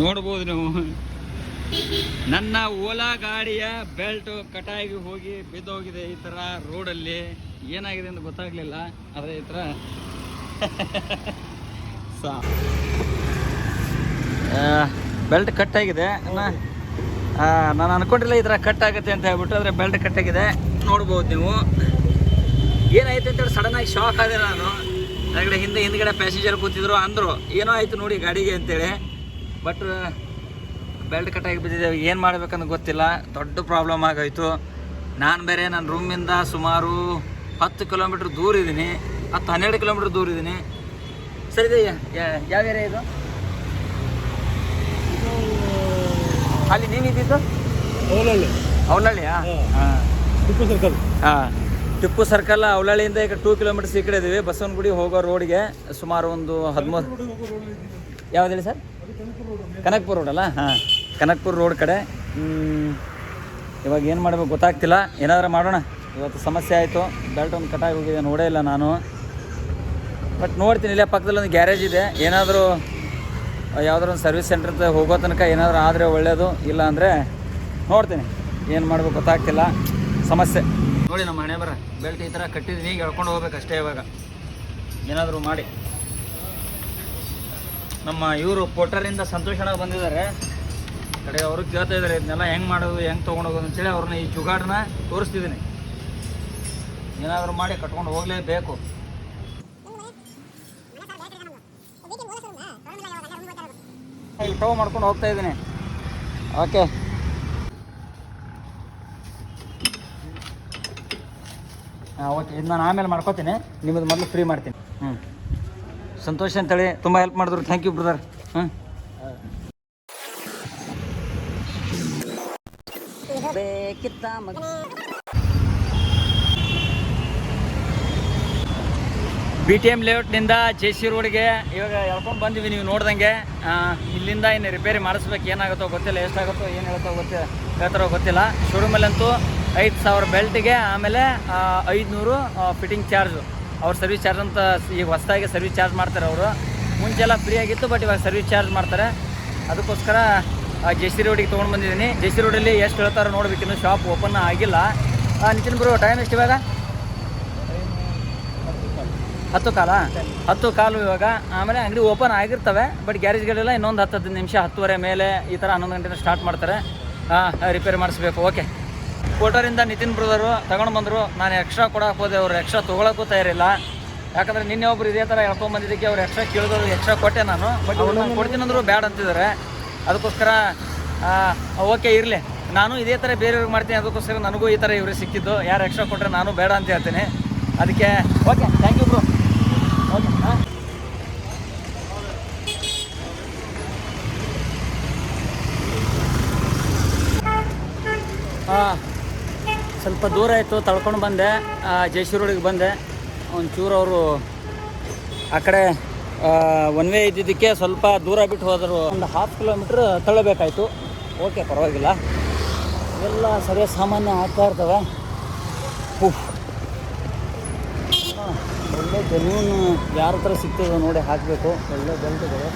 ನೋಡ್ಬೋದು ನೀವು. ನನ್ನ ಓಲಾ ಗಾಡಿಯ ಬೆಲ್ಟ್ ಕಟಾಗಿ ಹೋಗಿ ಬಿದ್ದೋಗಿದೆ ಈ ಥರ ರೋಡಲ್ಲಿ. ಏನಾಗಿದೆ ಅಂತ ಗೊತ್ತಾಗಲಿಲ್ಲ, ಆದರೆ ಈ ಥರ ಸಾ ಬೆಲ್ಟ್ ಕಟ್ ಆಗಿದೆ ನಾನು ಅನ್ಕೊಂಡಿಲ್ಲ ಈ ಥರ ಕಟ್ ಆಗುತ್ತೆ ಅಂತ ಹೇಳ್ಬಿಟ್ಟು ಆದರೆ ಬೆಲ್ಟ್ ಕಟ್ ಆಗಿದೆ ನೋಡ್ಬೋದು ನೀವು. ಏನಾಯ್ತು ಅಂತೇಳಿ ಸಡನ್ ಆಗಿ ಶಾಕ್ ಆದೆ ನಾನು. ಹಿಂದೆ ಹಿಂದ್ಗಡೆ ಪ್ಯಾಸೆಂಜರ್ ಕೂತಿದ್ರು ಅಂದರು. ಏನೋ ಆಯಿತು ನೋಡಿ ಗಾಡಿಗೆ ಅಂತೇಳಿ. ಬಟ್ ಬೆಲ್ಟ್ ಕಟ್ಟಾಗಿ ಬಿದ್ದಿದೆ ಏನು ಮಾಡ್ಬೇಕಂತ ಗೊತ್ತಿಲ್ಲ. ದೊಡ್ಡ ಪ್ರಾಬ್ಲಮ್ ಆಗೋಯ್ತು. ನಾನು ಬೇರೆ ನನ್ನ ರೂಮಿಂದ ಸುಮಾರು ಹತ್ತು ಕಿಲೋಮೀಟ್ರ್ ದೂರ ಇದ್ದೀನಿ. ಹತ್ತು ಹನ್ನೆರಡು ಕಿಲೋಮೀಟ್ರ್ ದೂರ ಇದ್ದೀನಿ. ಸರಿ ಇದೆ ಯಾವ ಏರಿಯಾ ಇದು? ಅಲ್ಲಿ ನೀನು ಇದ್ದಿದ್ದು? ಅವಲಲ್ಲಿ ಅವಲಹಳ್ಳಿಯಾ ಹಾಂ. ಟಿಪ್ಪು ಸರ್ಕಲ್ ಹಾಂ. ಟಿಪ್ಪು ಸರ್ಕಲ್ ಅವಲಹಳ್ಳಿಯಿಂದ ಈಗ ಟೂ ಕಿಲೋಮೀಟರ್ಸ್ ಈ ಕಡೆ ಇದ್ದೀವಿ. ಬಸವನಗುಡಿ ಹೋಗೋ ರೋಡ್ಗೆ ಸುಮಾರು ಒಂದು ಹದಿಮೂರು ಯಾವ್ದು ಹೇಳಿ ಸರ್? ಕನಕ್ಪುರ ರೋಡ್ ಅಲ್ಲ? ಹಾಂ. ಕನಕ್ಪುರ್ ರೋಡ್ ಕಡೆ. ಇವಾಗ ಏನು ಮಾಡಬೇಕು ಗೊತ್ತಾಗ್ತಿಲ್ಲ. ಏನಾದರೂ ಮಾಡೋಣ. ಇವತ್ತು ಸಮಸ್ಯೆ ಆಯಿತು. ಬೆಲ್ಟ್ ಒಂದು ಕಟಾಗಿ ಹೋಗಿದೆ. ನೋಡೇ ಇಲ್ಲ ನಾನು. ಬಟ್ ನೋಡ್ತೀನಿ. ಇಲ್ಲೇ ಪಕ್ಕದಲ್ಲಿ ಒಂದು ಗ್ಯಾರೇಜ್ ಇದೆ. ಏನಾದರೂ ಯಾವುದಾದ್ರು ಒಂದು ಸರ್ವಿಸ್ ಸೆಂಟರ್ ಹೋಗೋ ತನಕ ಏನಾದರೂ ಆದರೆ ಒಳ್ಳೆಯದು ಇಲ್ಲ ಅಂದರೆ ನೋಡ್ತೀನಿ. ಏನು ಮಾಡಬೇಕು ಗೊತ್ತಾಗ್ತಿಲ್ಲ. ಸಮಸ್ಯೆ. ನೋಡಿ ನಮ್ಮ ಮನೆ ಬರ ಬೆಲ್ಟ್ ಈ ಥರ ಕಟ್ಟಿದ್ದೀನಿ ಈಗ ಎಳ್ಕೊಂಡು ಹೋಗ್ಬೇಕು ಅಷ್ಟೇ ಇವಾಗ. ಏನಾದರೂ ಮಾಡಿ. ನಮ್ಮ ಇವರು ಪೋಟರಿಂದ ಸಂತೋಷಣ ಬಂದಿದ್ದಾರೆ. ಕಡೆ ಅವರು ಕೇಳ್ತಾ ಇದ್ದಾರೆ, ಇದನ್ನೆಲ್ಲ ಹೆಂಗೆ ಮಾಡೋದು, ಹೆಂಗೆ ತೊಗೊಂಡೋಗೋದು? ಅಂತೇಳಿ ಅವ್ರನ್ನ ಈ ಜುಗಾಡನ್ನ ತೋರಿಸ್ತಿದ್ದೀನಿ. ಏನಾದರೂ ಮಾಡಿ ಕಟ್ಕೊಂಡು ಹೋಗಲೇಬೇಕು. ಇಲ್ಲಿ ಟವ್ ಮಾಡ್ಕೊಂಡು ಹೋಗ್ತಾ ಇದ್ದೀನಿ. ಓಕೆ. ಹಾಂ ಓಕೆ ಇದು ನಾನು ಆಮೇಲೆ ಮಾಡ್ಕೋತೀನಿ. ನಿಮ್ಮದು ಮೊದಲು ಫ್ರೀ ಮಾಡ್ತೀನಿ. ಹ್ಞೂ ಸಂತೋಷ್ ಅಂತೇಳಿ ತುಂಬ ಹೆಲ್ಪ್ ಮಾಡಿದ್ರು. ಥ್ಯಾಂಕ್ ಯು ಬ್ರದರ್ ಹಾಂ ಬಿ ಟಿ ಎಂ ಲೇಔಟ್ನಿಂದ ಜೆ ಸಿ ರೋಡ್ಗೆ ಇವಾಗ ಎಳ್ಕೊಂಡು ಬಂದಿವಿ ನೀವು ನೋಡ್ದಂಗೆ. ಇಲ್ಲಿಂದ ಇನ್ನು ರಿಪೇರಿ ಮಾಡಿಸ್ಬೇಕು. ಏನಾಗುತ್ತೋ ಗೊತ್ತಿಲ್ಲ. ಎಷ್ಟಾಗುತ್ತೋ, ಏನು ಹೇಳ್ತೋ ಗೊತ್ತಿಲ್ಲ ಹೇಳ್ತಾರೋ ಗೊತ್ತಿಲ್ಲ. ಶೋರೂಮಲ್ಲಂತೂ ಐದು ಸಾವಿರ ಬೆಲ್ಟಿಗೆ ಆಮೇಲೆ ಐದುನೂರು ಫಿಟ್ಟಿಂಗ್ ಚಾರ್ಜು ಅವ್ರ ಸರ್ವಿಸ್ ಚಾರ್ಜ್ ಅಂತ ಈಗ ಹೊಸದಾಗಿ ಸರ್ವಿಸ್ ಚಾರ್ಜ್ ಮಾಡ್ತಾರೆ ಅವರು. ಮುಂಚೆಲ್ಲ ಫ್ರೀ ಆಗಿತ್ತು ಬಟ್ ಇವಾಗ ಸರ್ವಿಸ್ ಚಾರ್ಜ್ ಮಾಡ್ತಾರೆ. ಅದಕ್ಕೋಸ್ಕರ ಜೆ ಸಿ ರೋಡಿಗೆ ತೊಗೊಂಡು ಬಂದಿದ್ದೀನಿ. ಜೆ ಸಿ ರೋಡಲ್ಲಿ ಎಷ್ಟು ಹೇಳ್ತಾರೋ ನೋಡ್ಬೇಕಿನ್ನು ಶಾಪ್ ಓಪನ್ ಆಗಿಲ್ಲ. ನಿತಿನ್ ಬ್ರೋ ಟೈಮ್ ಎಷ್ಟು ಇವಾಗ? ಹತ್ತು ಕಾಲ? ಹತ್ತು ಕಾಲು ಇವಾಗ. ಆಮೇಲೆ ಅಂಗಡಿ ಓಪನ್ ಆಗಿರ್ತವೆ ಬಟ್ ಗ್ಯಾರೇಜ್ಗಳೆಲ್ಲ ಇನ್ನೊಂದು ಹತ್ತು ಹದಿನೈದು ನಿಮಿಷ ಹತ್ತುವರೆ ಮೇಲೆ ಈ ಥರ ಹನ್ನೊಂದು ಗಂಟೆನ ಸ್ಟಾರ್ಟ್ ಮಾಡ್ತಾರೆ. ರಿಪೇರಿ ಮಾಡಿಸ್ಬೇಕು. ಓಕೆ ಫೋಟೋರಿಂದ ನಿತಿನ್ ಬ್ರದರು ತಗೊಂಡು ಬಂದರು. ನಾನು ಎಕ್ಸ್ಟ್ರಾ ಕೊಡಕ್ಕೆ ಹೋದೆ ಅವ್ರು ಎಕ್ಸ್ಟ್ರಾ ತೊಗೊಳಕ್ಕೂ ತಯಾರಿಲ್ಲ. ಯಾಕಂದರೆ ನಿನ್ನೆ ಒಬ್ರು ಇದೇ ಥರ ಎಳ್ಕೊಂಬಂದಿದ್ದಕ್ಕೆ ಅವ್ರು ಎಕ್ಸ್ಟ್ರಾ ಕೇಳಿದ್ರು ಎಕ್ಸ್ಟ್ರಾ ಕೊಟ್ಟೆ ನಾನು. ಬಟ್ ಅವ್ರು ನಾನು ಕೊಡ್ತೀನಂದ್ರು ಬ್ಯಾಡ ಅಂತಿದ್ದಾರೆ. ಅದಕ್ಕೋಸ್ಕರ ಓಕೆ ಇರಲಿ. ನಾನು ಇದೇ ಥರ ಬೇರೆಯವ್ರಿಗೆ ಮಾಡ್ತೀನಿ ಅದಕ್ಕೋಸ್ಕರ ನನಗೂ ಈ ಥರ ಇವ್ರಿಗೆ ಸಿಕ್ಕಿದ್ದು. ಯಾರು ಎಕ್ಸ್ಟ್ರಾ ಕೊಟ್ಟರೆ ನಾನು ಬೇಡ ಅಂತ ಹೇಳ್ತೀನಿ. ಅದಕ್ಕೆ okay thank you bro okay ಹಾಂ ಹಾಂ ಸ್ವಲ್ಪ ದೂರ ಆಯಿತು, ತಳ್ಕೊಂಡು ಬಂದೆ. ಜಯಶ್ರೀ ರೋಡಿಗೆ ಬಂದೆ. ಒಂಚೂರು ಅವರು ಆ ಕಡೆ ಒನ್ ವೇ ಇದ್ದಿದ್ದಕ್ಕೆ ಸ್ವಲ್ಪ ದೂರ ಬಿಟ್ಟು ಹೋದರು. ಒಂದು ಹಾಫ್ ಕಿಲೋಮೀಟ್ರ್ ತಳ್ಳಬೇಕಾಯ್ತು. ಓಕೆ ಪರವಾಗಿಲ್ಲ. ಎಲ್ಲ ಸರ್ವೇ ಸಾಮಾನ್ಯ ಆಗ್ತಾ ಇರ್ತವೆ. ಒಳ್ಳೆ ಜಮೀನ್ ಯಾರ ಹತ್ರ ಸಿಗ್ತದೋ ನೋಡಿ ಹಾಕಬೇಕು. ಒಳ್ಳೆ ಬೆಲ್ಟ್ಗಳು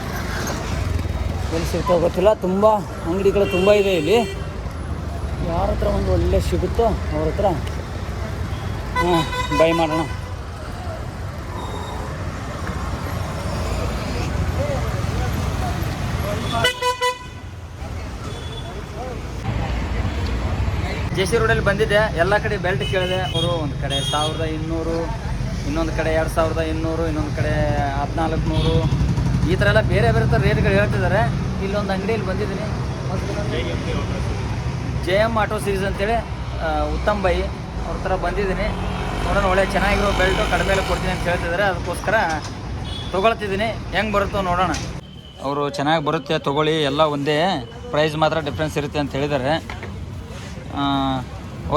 ಎಲ್ಲಿ ಸಿಗ್ತಾವೆ ಗೊತ್ತಿಲ್ಲ. ತುಂಬ ಅಂಗಡಿಗಳು ತುಂಬ ಇದೆ ಇಲ್ಲಿ. ಯಾರ ಹತ್ರ ಒಂದು ಒಳ್ಳೆ ಸಿಗುತ್ತೋ ಅವ್ರ ಹತ್ರ, ಹಾಂ ಬೈ ಮಾಡೋಣ. ಜೆ ಸಿ ರೋಡಲ್ಲಿ ಬಂದಿದ್ದೆ. ಎಲ್ಲ ಕಡೆ ಬೆಲ್ಟ್ ಕೇಳಿದೆ. ಅವರು ಒಂದು ಕಡೆ ಸಾವಿರದ ಇನ್ನೂರು, ಇನ್ನೊಂದು ಕಡೆ ಎರಡು ಸಾವಿರದ ಇನ್ನೂರು, ಇನ್ನೊಂದು ಕಡೆ ಹದಿನಾಲ್ಕು ನೂರು. ಈ ಥರ ಎಲ್ಲ ಬೇರೆ ಬೇರೆ ಥರ ರೇಟ್ಗಳು ಹೇಳ್ತಿದ್ದಾರೆ. ಇಲ್ಲೊಂದು ಅಂಗಡಿಯಲ್ಲಿ ಬಂದಿದ್ದೀನಿ. ಜೆ ಎಂ ಆಟೋ ಸೀರೀಸ್ ಅಂತೇಳಿ ಉತ್ತಮ್ ಬೈ ಅವ್ರ ಥರ ಬಂದಿದ್ದೀನಿ. ನೋಡೋಣ, ಒಳ್ಳೆ ಚೆನ್ನಾಗಿರೋ ಬೆಲ್ಟು ಕಡಿಮೆಲೆ ಕೊಡ್ತೀನಿ ಅಂತ ಹೇಳ್ತಿದ್ದಾರೆ. ಅದಕ್ಕೋಸ್ಕರ ತೊಗೊಳ್ತಿದ್ದೀನಿ. ಹೆಂಗೆ ಬರುತ್ತೋ ನೋಡೋಣ. ಅವರು ಚೆನ್ನಾಗಿ ಬರುತ್ತೆ, ತೊಗೊಳ್ಳಿ. ಎಲ್ಲ ಒಂದೇ ಪ್ರೈಸ್ ಮಾತ್ರ ಡಿಫ್ರೆನ್ಸ್ ಇರುತ್ತೆ ಅಂತ ಹೇಳಿದ್ದಾರೆ.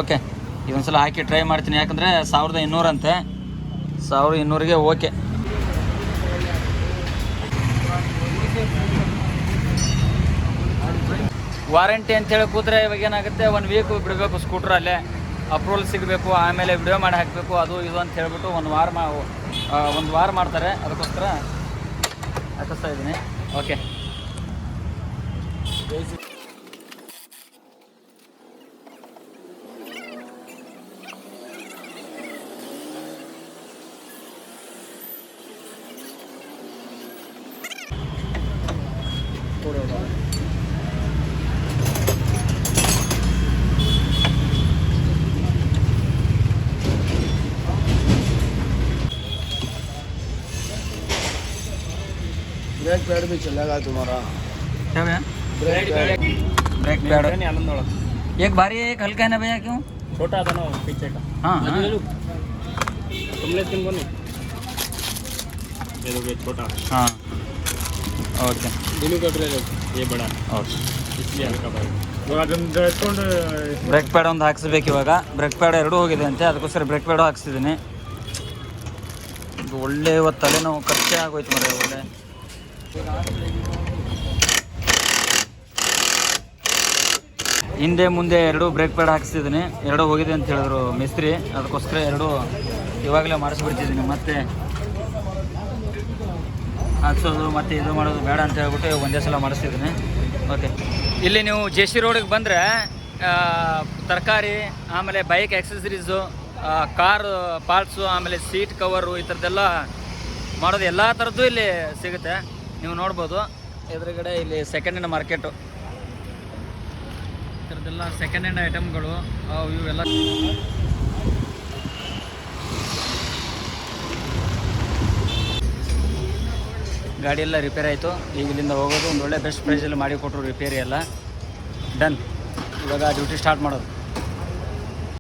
ಓಕೆ ಇದೊಂದ್ಸಲ ಹಾಕಿ ಟ್ರೈ ಮಾಡ್ತೀನಿ. ಯಾಕಂದರೆ ಸಾವಿರದ ಇನ್ನೂರಂತೆ ಸಾವಿರದ ಇನ್ನೂರಿಗೆ ಓಕೆ ವಾರಂಟಿ ಅಂತೇಳಿ ಕೂತ್ರೆ ಇವಾಗ ಏನಾಗುತ್ತೆ? ಒಂದು ವೀಕ್ ಬಿಡಬೇಕು ಸ್ಕೂಟ್ರಲ್ಲೇ. ಅಪ್ರೂವಲ್ ಸಿಗಬೇಕು, ಆಮೇಲೆ ವಿಡಿಯೋ ಮಾಡಿ ಹಾಕಬೇಕು, ಅದು ಇದು ಅಂತ ಹೇಳ್ಬಿಟ್ಟು ಒಂದು ವಾರ ಮಾ ಒಂದು ವಾರ ಮಾಡ್ತಾರೆ. ಅದಕ್ಕೋಸ್ಕರ ಹಾಕಿಸ್ತಾ ಇದ್ದೀನಿ. ಓಕೆ ब्रेक पैड भी चलेगा तुम्हारा क्या भैया brake pad brake pad Anand वाला एक भारी है एक हल्का है ना भैया क्यों छोटा था ना वो पीछे का हाँ हाँ तुमने स्किन को नहीं ये देखो ये छोटा हाँ ಓಕೆ दोनों का ब्रेक ये बड़ा ಓಕೆ इसलिए हल्का भाई ಇವಾಗ ಅದನ್ನ ಎತ್ಕೊಂಡು ಬ್ರೇಕ್ ಪ್ಯಾಡ್ ಒಂದು ಹಾಕ್ಸ್ಬೇಕು ಇವಾಗ ಬ್ರೇಕ್ ಪ್ಯಾಡ್ ಎರಡೂ ಹೋಗಿದೆ ಅಂತೆ ಅದಕ್ಕೋಸ್ಕರ ಬ್ರೇಕ್ ಪ್ಯಾಡು ಹಾಕ್ಸಿದ್ದೀನಿ ಇದು ಒಳ್ಳೆ ಇವತ್ತು ತಲೆನೋವು ಖರ್ಚೆ ಆಗೋಯ್ತು ಮರ ಒಳ್ಳೆ ಹಿಂದೆ ಮುಂದೆ ಎರಡು ಬ್ರೇಕ್ ಪ್ಯಾಡ್ ಹಾಕ್ಸಿದ್ದೀನಿ. ಎರಡು ಹೋಗಿದೆ ಅಂತ ಹೇಳಿದ್ರು ಮಿಸ್ತ್ರಿ. ಅದಕ್ಕೋಸ್ಕರ ಎರಡು ಇವಾಗಲೇ ಮಾಡಿಸ್ಬಿಡ್ತಿದ್ದೀನಿ. ಮತ್ತೆ ಹಾಕ್ಸೋದು ಮತ್ತೆ ಇದು ಮಾಡೋದು ಬೇಡ ಅಂತ ಹೇಳ್ಬಿಟ್ಟು ಒಂದೇ ಸಲ ಮಾಡಿಸ್ತಿದ್ದೀನಿ. ಓಕೆ ಇಲ್ಲಿ ನೀವು ಜೆ ಸಿ ರೋಡಿಗೆ ಬಂದರೆ ತರಕಾರಿ, ಆಮೇಲೆ ಬೈಕ್ ಆಕ್ಸೆಸರೀಸು ಕಾರ್ ಪಾರ್ಟ್ಸು ಆಮೇಲೆ ಸೀಟ್ ಕವರು ಈ ಥರದ್ದೆಲ್ಲ ಮಾಡೋದು ಎಲ್ಲ ಥರದ್ದು ಇಲ್ಲಿ ಸಿಗುತ್ತೆ. ನೀವು ನೋಡ್ಬೋದು. ಎದುರುಗಡೆ ಇಲ್ಲಿ ಸೆಕೆಂಡ್ ಹ್ಯಾಂಡ್ ಮಾರ್ಕೆಟು ಈ ಥರದ್ದೆಲ್ಲ ಸೆಕೆಂಡ್ ಹ್ಯಾಂಡ್ ಐಟಮ್ಗಳು ಅವು ಇವೆಲ್ಲ. ಗಾಡಿ ಎಲ್ಲ ರಿಪೇರಿ ಆಯಿತು. ಈಗ ಇಲ್ಲಿಂದ ಹೋಗೋದು, ಒಂದು ಒಳ್ಳೆ ಬೆಸ್ಟ್ ಪ್ರೈಸಲ್ಲಿ ಮಾಡಿ ಕೊಟ್ಟರು ರಿಪೇರಿ ಎಲ್ಲ. ಡನ್ ಇವಾಗ ಡ್ಯೂಟಿ ಸ್ಟಾರ್ಟ್ ಮಾಡೋದು.